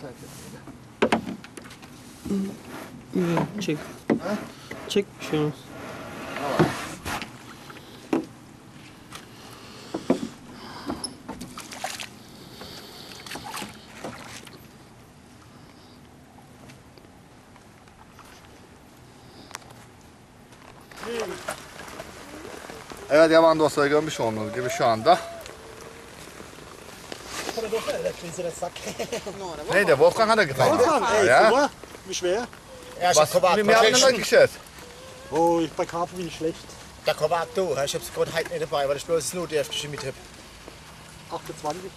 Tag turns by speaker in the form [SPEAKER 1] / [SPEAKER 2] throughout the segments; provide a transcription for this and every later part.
[SPEAKER 1] Sen çek.
[SPEAKER 2] Çek. Çek bir şey olmaz.
[SPEAKER 1] Evet yaban dostları görmüş olduğunuz gibi şu anda. der Woche, der gläserne Sack. no, der Woche.
[SPEAKER 3] Nein, der Wolfgang hat er getan. Wolfgang, ey,
[SPEAKER 1] ja?
[SPEAKER 3] Mal, wie schwer?
[SPEAKER 4] Ja,
[SPEAKER 1] Was,
[SPEAKER 4] Kovac,
[SPEAKER 1] wir haben noch geschätzt.
[SPEAKER 3] Oh, ich bei Karpfen bin ich schlecht.
[SPEAKER 4] Der komm du. Ich hab's gerade heute nicht dabei, weil ich bloß nur die FDP mit habe.
[SPEAKER 3] 28?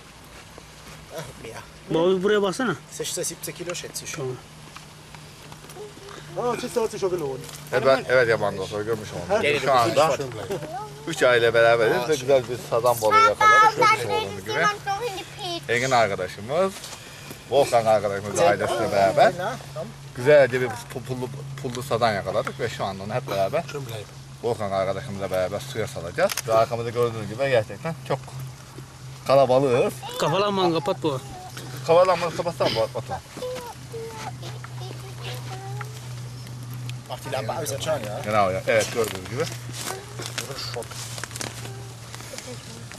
[SPEAKER 4] Ach, mehr.
[SPEAKER 2] Mal über was denn?
[SPEAKER 4] 16, 17 Kilo schätze ich.
[SPEAKER 3] schon. Ah, das hat sich schon gelohnt.
[SPEAKER 1] Er wird, er ja wandern, so gehen
[SPEAKER 4] wir
[SPEAKER 1] schon. Schon, da? Ich ja, er wird, er wird, er wird, er wird, er
[SPEAKER 5] wird, er wird, er wird,
[SPEAKER 1] er wird, er wird, er wird, er wird, er wird, er wird, er wird,
[SPEAKER 5] er wird,
[SPEAKER 1] Engin arkadaşımız, Volkan arkadaşımız da ailesiyle beraber güzelce bir pu- pullu, pullu sazan yakaladık ve şu anda onu hep beraber Volkan arkadaşımızla beraber suya salacağız. Ve arkamızda gördüğünüz gibi gerçekten çok kalabalığız.
[SPEAKER 2] Kafalanma kapat bu.
[SPEAKER 1] Kavalanmanı kapatsana bu Batuhan.
[SPEAKER 4] Mach die Lampe aus, jetzt schon, ja.
[SPEAKER 1] Genau ya. Evet gördüğünüz gibi.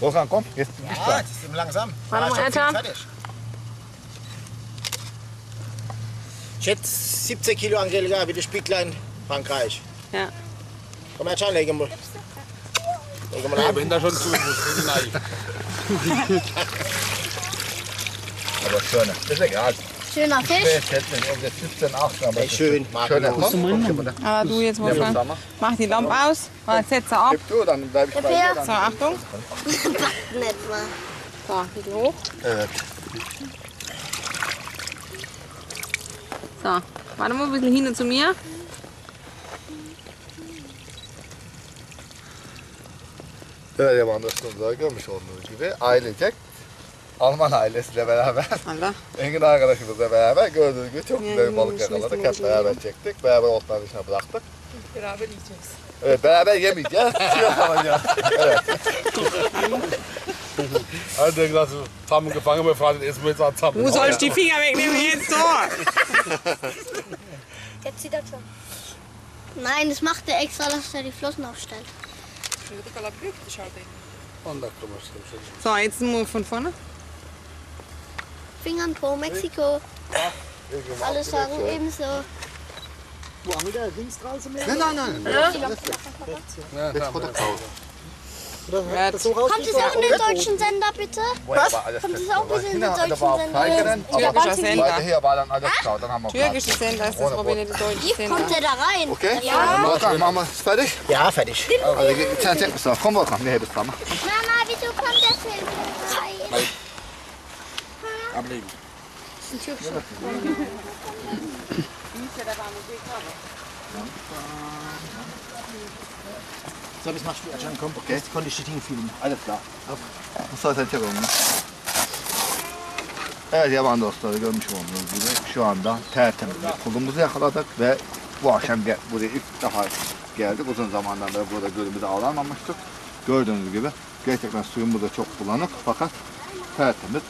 [SPEAKER 1] Volkan komm. Jetzt bist
[SPEAKER 4] Ja,
[SPEAKER 1] du.
[SPEAKER 4] das ist langsam.
[SPEAKER 5] Warte mal,
[SPEAKER 4] ich hab
[SPEAKER 5] Alter.
[SPEAKER 4] Schätz 17 Kilo Angelika, wie das Spieglein Frankreich.
[SPEAKER 5] Ja.
[SPEAKER 4] Komm her, Can, legen wir. Legen wir ab.
[SPEAKER 6] Wenn da schon zu muss, nein.
[SPEAKER 1] Aber schöne. Das ist egal.
[SPEAKER 5] Schöner Fisch.
[SPEAKER 1] Ich hätte irgendwie 17, 18, aber
[SPEAKER 4] Ey, schön, Marco.
[SPEAKER 1] Schöne.
[SPEAKER 4] Los.
[SPEAKER 1] Komm,
[SPEAKER 7] Aber du jetzt, Wolfgang,
[SPEAKER 1] Wolfgang.
[SPEAKER 7] mach die Lampe aus, weil setz sie ab.
[SPEAKER 1] Gib du, dann bleib ich bei dir.
[SPEAKER 7] So,
[SPEAKER 1] Dann.
[SPEAKER 7] Achtung.
[SPEAKER 5] Nicht mal.
[SPEAKER 7] So, geht die hoch.
[SPEAKER 1] Evet.
[SPEAKER 7] So, warte mal ein bisschen hin zu mir.
[SPEAKER 1] Evet yaban dostlarımızda görmüş olduğunuz gibi ailecek Alman ailesiyle beraber
[SPEAKER 7] Allah.
[SPEAKER 1] Engin arkadaşımızla beraber gördüğünüz gibi çok güzel bir balık yakaladık. Hep beraber çektik. Beraber otların içine bıraktık.
[SPEAKER 7] Beraber yiyeceğiz.
[SPEAKER 1] Evet beraber yemeyeceğiz. Suya salacağız. Evet.
[SPEAKER 6] Also, gesagt, so, haben wir gefangen, wir fahren jetzt mit uns zusammen.
[SPEAKER 7] Du sollst die Finger wegnehmen jetzt so.
[SPEAKER 5] Jetzt sieht er schon. Nein, das macht er extra, dass er die Flossen aufstellt.
[SPEAKER 7] So, jetzt nur von vorne.
[SPEAKER 5] Fingern pro Mexiko. Alle sagen ebenso.
[SPEAKER 3] Woanders, links draußen mehr?
[SPEAKER 1] Nein, nein, nein.
[SPEAKER 3] Ja.
[SPEAKER 7] Ja,
[SPEAKER 3] Jetzt kommt der
[SPEAKER 5] Kommt es auch in den deutschen Sender, bitte?
[SPEAKER 1] Was?
[SPEAKER 5] Kommt es auch bitte in den deutschen Sender?
[SPEAKER 7] Türkischer Sender.
[SPEAKER 1] Hier war dann alles klar. Dann haben wir Türkischer
[SPEAKER 7] Sender ist das, Robin, in
[SPEAKER 5] den deutschen
[SPEAKER 7] Sender.
[SPEAKER 5] kommt der da rein.
[SPEAKER 1] Okay,
[SPEAKER 5] ja.
[SPEAKER 1] machen wir es fertig?
[SPEAKER 4] Ja, fertig.
[SPEAKER 1] Also, komm, wir kommen.
[SPEAKER 5] Wir haben es zusammen. Nein, nein.
[SPEAKER 6] Ablegen.
[SPEAKER 4] So, das machst du, Can, komm. Okay. Jetzt konnte ich das Ding filmen.
[SPEAKER 1] Alles klar. Mustafa sen çek onu. Evet yaban dostları görmüş olduğunuz gibi şu anda tertemiz bir kulumuzu yakaladık ve bu akşam gel- buraya ilk defa geldik. Uzun zamandan beri burada gölümüzde avlanmamıştık. Gördüğünüz gibi gerçekten suyumuz da çok bulanık fakat tertemiz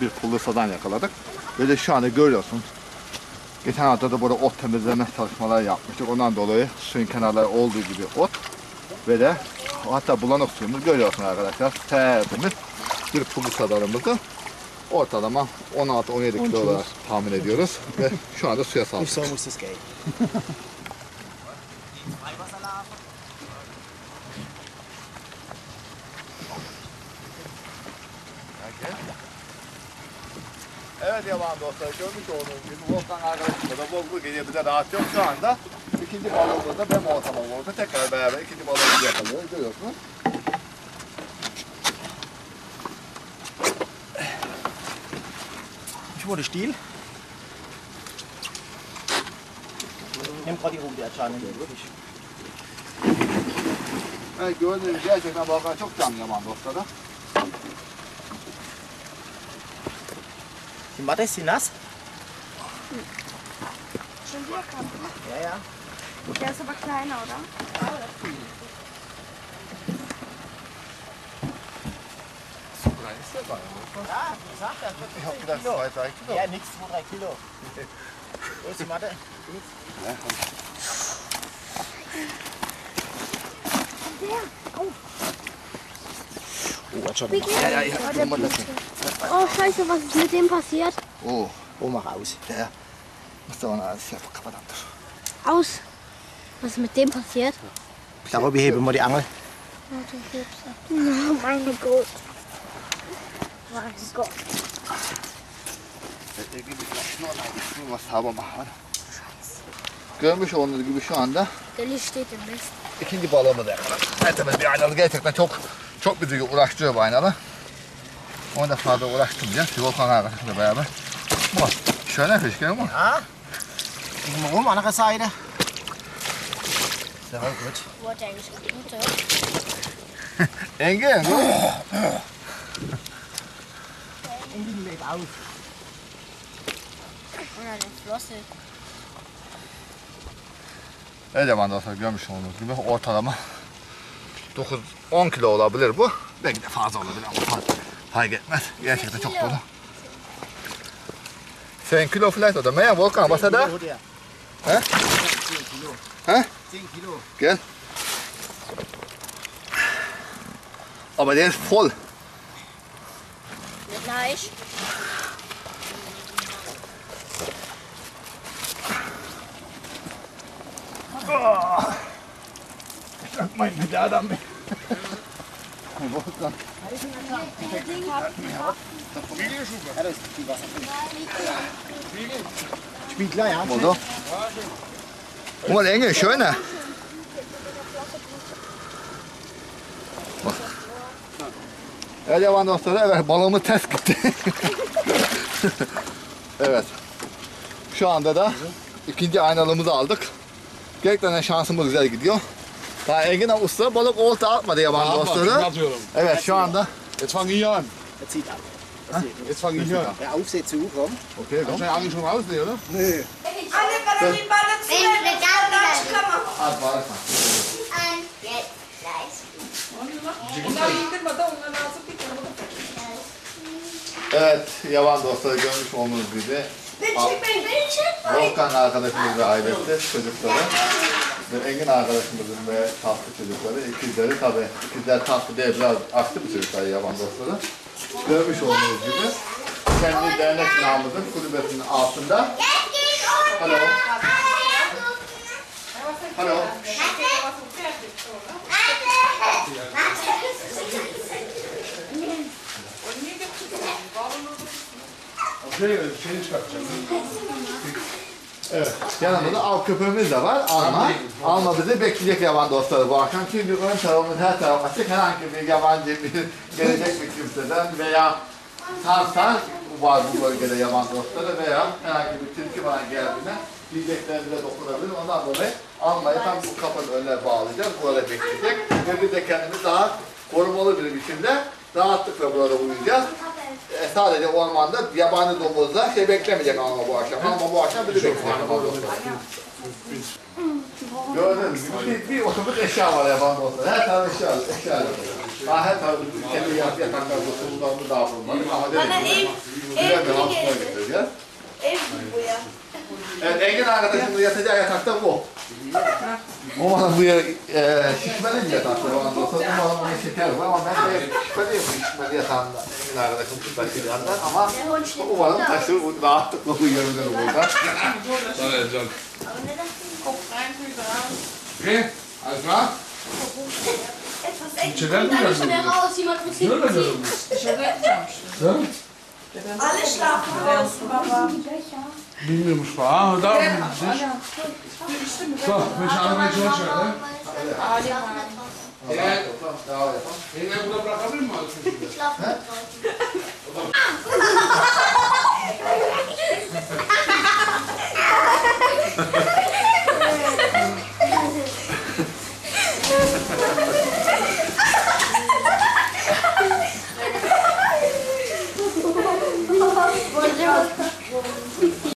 [SPEAKER 1] bir pullu sadan yakaladık. Ve de şu anda görüyorsunuz. Geçen hafta da burada ot temizleme çalışmaları yapmıştık. Ondan dolayı suyun kenarları olduğu gibi ot ve de hatta bulanık suyumuz görüyorsunuz arkadaşlar. Tertemiz bir pullu sadanımızı ortalama 16-17 kilo olarak tahmin ediyoruz ve şu anda suya saldık.
[SPEAKER 4] So muss das gehen.
[SPEAKER 1] Evet yaban dostlar görmüş olduğunuz gibi Volkan arkadaşımla da Volkan gece bize rahat yok şu anda. İkinci balığımızda da ben ortama vurdu. Tekrar beraber ikinci balığımızı yakalıyoruz görüyorsunuz.
[SPEAKER 4] Ich wurde Stiel. Nimm gerade die Rute, Can. Wirklich.
[SPEAKER 1] Evet gördüğünüz gerçekten Volkan çok canlı yaban dostları.
[SPEAKER 4] Die Matte ist sie nass?
[SPEAKER 5] Schon wieder kommt.
[SPEAKER 4] Ja, ja.
[SPEAKER 5] Der ist aber kleiner, oder?
[SPEAKER 1] Su
[SPEAKER 4] Ja, sagt er.
[SPEAKER 1] Ich habe gedacht, zwei, drei Kilo.
[SPEAKER 4] Ja, nix, 2, 3 Kilo. Wo ist die Matte? Oh, hat schon.
[SPEAKER 1] Ja, ja, ja.
[SPEAKER 5] Oh, scheiße, was ist mit dem passiert?
[SPEAKER 1] Oh,
[SPEAKER 4] Oh, mach aus.
[SPEAKER 1] der muss da mal alles verdammt.
[SPEAKER 5] Aus. Was ist mit dem passiert?
[SPEAKER 4] Darüber heben wir die Angel.
[SPEAKER 5] Oh mein Gott. Mein Gott.
[SPEAKER 1] Was hava mahar. Görmüş olduğunuz gibi şu anda
[SPEAKER 5] Deli steht im Mist.
[SPEAKER 1] ikinci balığımı da yakaladım. Tertemiz bir aynalı gerçekten çok çok bizi uğraştırıyor bu aynalı. Onu da fazla uğraştırmayacağız. Bir Volkan arkadaşımla beraber. Bu şöyle gell mal.
[SPEAKER 4] Ja. Liegen wir rum, andere Seite. Sehr gut.
[SPEAKER 5] Der eigentlich gebucht?
[SPEAKER 1] Engin. dur.
[SPEAKER 4] Engin leg auf.
[SPEAKER 5] Oder der Flosse.
[SPEAKER 1] Evet zaman dostlar görmüş olduğunuz gibi ortalama 9-10 kilo olabilir bu. Belki de fazla olabilir ama fark, fark etmez. Gerçekten çok dolu. Sen kilo vielleicht oder mehr, Volkan, er?
[SPEAKER 4] 10 Kilo.
[SPEAKER 1] Hä?
[SPEAKER 4] 10 Kilo.
[SPEAKER 1] Gell? Aber der ist voll.
[SPEAKER 5] Mit Fleisch.
[SPEAKER 1] Mein mit der Adam. Volkan.
[SPEAKER 4] Ja, Wasser. Spiegler, ja.
[SPEAKER 1] Ulan Engin şöyle. Bak. Evet yaban dostları evet balığımı ters gitti. evet. Şu anda da ikinci aynalığımızı aldık. Gerçekten şansımız güzel gidiyor. Daha Engin Usta balık olta atmadı yaban
[SPEAKER 6] Atma,
[SPEAKER 1] dostları.
[SPEAKER 6] şimdi atıyorum.
[SPEAKER 1] Evet şu anda.
[SPEAKER 6] Jetzt fange ich an.
[SPEAKER 4] Er zieht ab.
[SPEAKER 6] Jetzt fange ich an.
[SPEAKER 4] Der Aufseh zu, komm.
[SPEAKER 6] Hast du die Angel schon raus, ne, oder?
[SPEAKER 4] Nö.
[SPEAKER 8] Alle batterie ballen zu.
[SPEAKER 1] Evet yaban dostları görmüş olduğunuz gibi
[SPEAKER 8] Beni çekmeyin, beni çekmeyin.
[SPEAKER 1] Volkan arkadaşımız ve ailesi, çocukları Engin arkadaşımızın ve tatlı çocukları, ikizleri tabi ikizler tatlı diye biraz aktı bu çocuklar yaban dostları. Görmüş olduğunuz gibi kendi dernek namımızın kulübesinin altında. Alo. Alo.
[SPEAKER 6] Şey, şeyini çıkartacağım.
[SPEAKER 1] Evet. Yanımızda av köpeğimiz de var. Alma. Alma bizi bekleyecek yaban dostları bu akşam. Çünkü ön tarafımız her taraf açık. Herhangi bir yabancı bir gelecek bir kimseden veya sarsan var bu bölgede yaban dostları veya herhangi bir tilki bana geldiğinde yiyeceklerimize dokunabilir. Ondan dolayı almayı tam bu kapının önüne bağlayacağız. Burada bekleyecek. Ve biz de kendimizi daha korumalı bir biçimde rahatlıkla burada uyuyacağız. E, sadece ormanda yabani domuzlar şey beklemeyecek ama bu akşam. Ama bu akşam bizi dostlar. Gördünüz gibi bir, bir otobüs eşya var yaban dostlar. Her taraf eşya, eşya. Daha her taraf kendi yat yataklar, oturumlarını dağıtılmalı. Ama
[SPEAKER 8] Bana
[SPEAKER 1] dedik
[SPEAKER 8] ev,
[SPEAKER 1] güzel
[SPEAKER 8] ev
[SPEAKER 1] bir
[SPEAKER 8] gibi geldi. Ev gibi bu ya.
[SPEAKER 1] Evet Engin arkadaşımız yatacağı yatakta bu. Umarım bu yer e, şişmeli yatakta yaban dostlar. Umarım bunun şeker var ama ben de şişmeliyim bu şişmeli yatağında. Engin arkadaşım taşıyacağından ama umarım taşır rahatlıkla uyuyabilir burada.
[SPEAKER 6] So, ja, John. Okay, alles klar?
[SPEAKER 8] Etwas echt.
[SPEAKER 6] Çeler mi
[SPEAKER 5] Dann
[SPEAKER 6] geldi?
[SPEAKER 5] schon raus, jemand muss
[SPEAKER 6] Ne
[SPEAKER 5] hinten
[SPEAKER 6] öyle
[SPEAKER 5] ziehen.
[SPEAKER 8] Alle schlafen draußen, Papa.
[SPEAKER 6] Liegen wir im Schwan, oder? Ja, so, wir schauen mal
[SPEAKER 1] schon schon,
[SPEAKER 6] ne? Ja, ja, ja.
[SPEAKER 5] Ich schlafe nicht draußen.